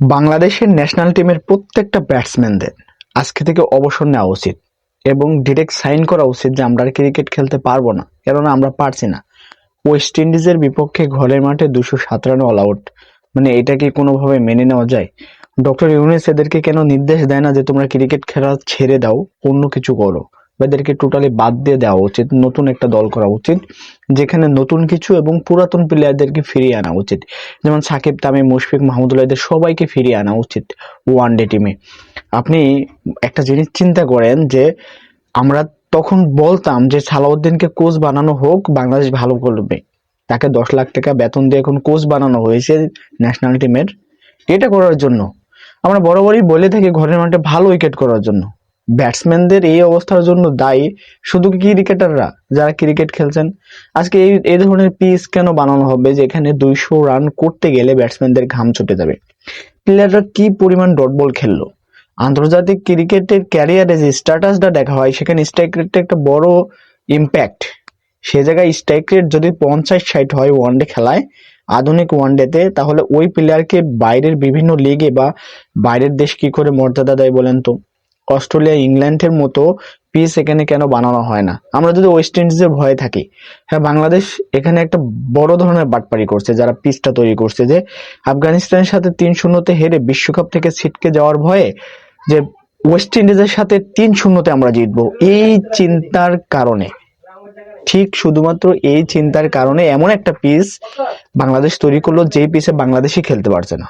বাংলাদেশের ন্যাশনাল টিমের প্রত্যেকটা ব্যাটসম্যানদের আজকে থেকে অবসর নেওয়া উচিত এবং ডিরেক্ট সাইন করা উচিত যে আমরা ক্রিকেট খেলতে পারব না। কেননা আমরা পারছি না। ওয়েস্ট ইন্ডিজের বিপক্ষে ঘরের মাঠে দুশো সাত রান অল আউট মানে এটা কি কোনোভাবে মেনে নেওয়া যায়? ডক্টর ইউনুস এদেরকে কেন নির্দেশ দেয় না যে তোমরা ক্রিকেট খেলা ছেড়ে দাও? অন্য কিছু করো। এদেরকে টোটালি বাদ দিয়ে দেওয়া উচিত, নতুন একটা দল করা উচিত, যেখানে নতুন কিছু এবং পুরাতন প্লেয়ারদেরকে ফিরিয়ে আনা উচিত। যেমন সাকিব, তামিম, মুশফিক, মাহমুদুল্লাহ, এদের সবাইকে ফিরিয়ে আনা উচিত ওয়ান ডে টিমে আপনি একটা জিনিস চিন্তা করেন যে, আমরা তখন বলতাম যে সালাউদ্দিনকে কোচ বানানো হোক, বাংলাদেশ ভালো করবে। তাকে দশ লাখ টাকা বেতন দিয়ে এখন কোচ বানানো হয়েছে ন্যাশনাল টিমের এটা করার জন্য। আমরা বরাবরই বলে থাকি ঘরের মাঠে ভালো উইকেট করার জন্য। ব্যাটসম্যানদের এই অবস্থার জন্য দায়ী শুধু ক্রিকেটাররা যারা ক্রিকেট খেলছেন? আজকে এই এই ধরনের পিচ কেন বানানো হবে যেখানে দুইশো রান করতে গেলে ব্যাটসম্যানদের ঘাম ছুটে যাবে? প্লেয়াররা কি পরিমাণ ডট বল খেললো? আন্তর্জাতিক ক্রিকেটের ক্যারিয়ারে যে স্ট্যাটাসটা দেখা হয়, সেখানে স্ট্রাইক রেটটা একটা বড় ইম্প্যাক্ট সে জায়গায় স্ট্রাইক রেট যদি পঞ্চাশ, ষাট হয় ওয়ানডে খেলায়, আধুনিক ওয়ানডেতে তাহলে ওই প্লেয়ারকে বাইরের বিভিন্ন লিগে বা বাইরের দেশ কি করে মর্যাদা দেয় বলেন তো? অস্ট্রেলিয়া, ইংল্যান্ডের মতো পিচ এখানে কেন বানানো হয় না? আমরা যদি ওয়েস্ট ইন্ডিজের ভয়ে থাকি হ্যাঁ বাংলাদেশ এখানে একটা বড় ধরনের বাটপারি করছে, যারা পিচটা তৈরি করছে যে আফগানিস্তানের সাথে তিন শূন্যতে হেরে বিশ্বকাপ থেকে ছিটকে যাওয়ার ভয়ে যে ওয়েস্ট ইন্ডিজের সাথে তিন শূন্যতে আমরা জিতবো, এই চিন্তার কারণে। ঠিক শুধুমাত্র এই চিন্তার কারণে এমন একটা পিচ বাংলাদেশ তৈরি করল, যেই পিচে বাংলাদেশই খেলতে পারছে না।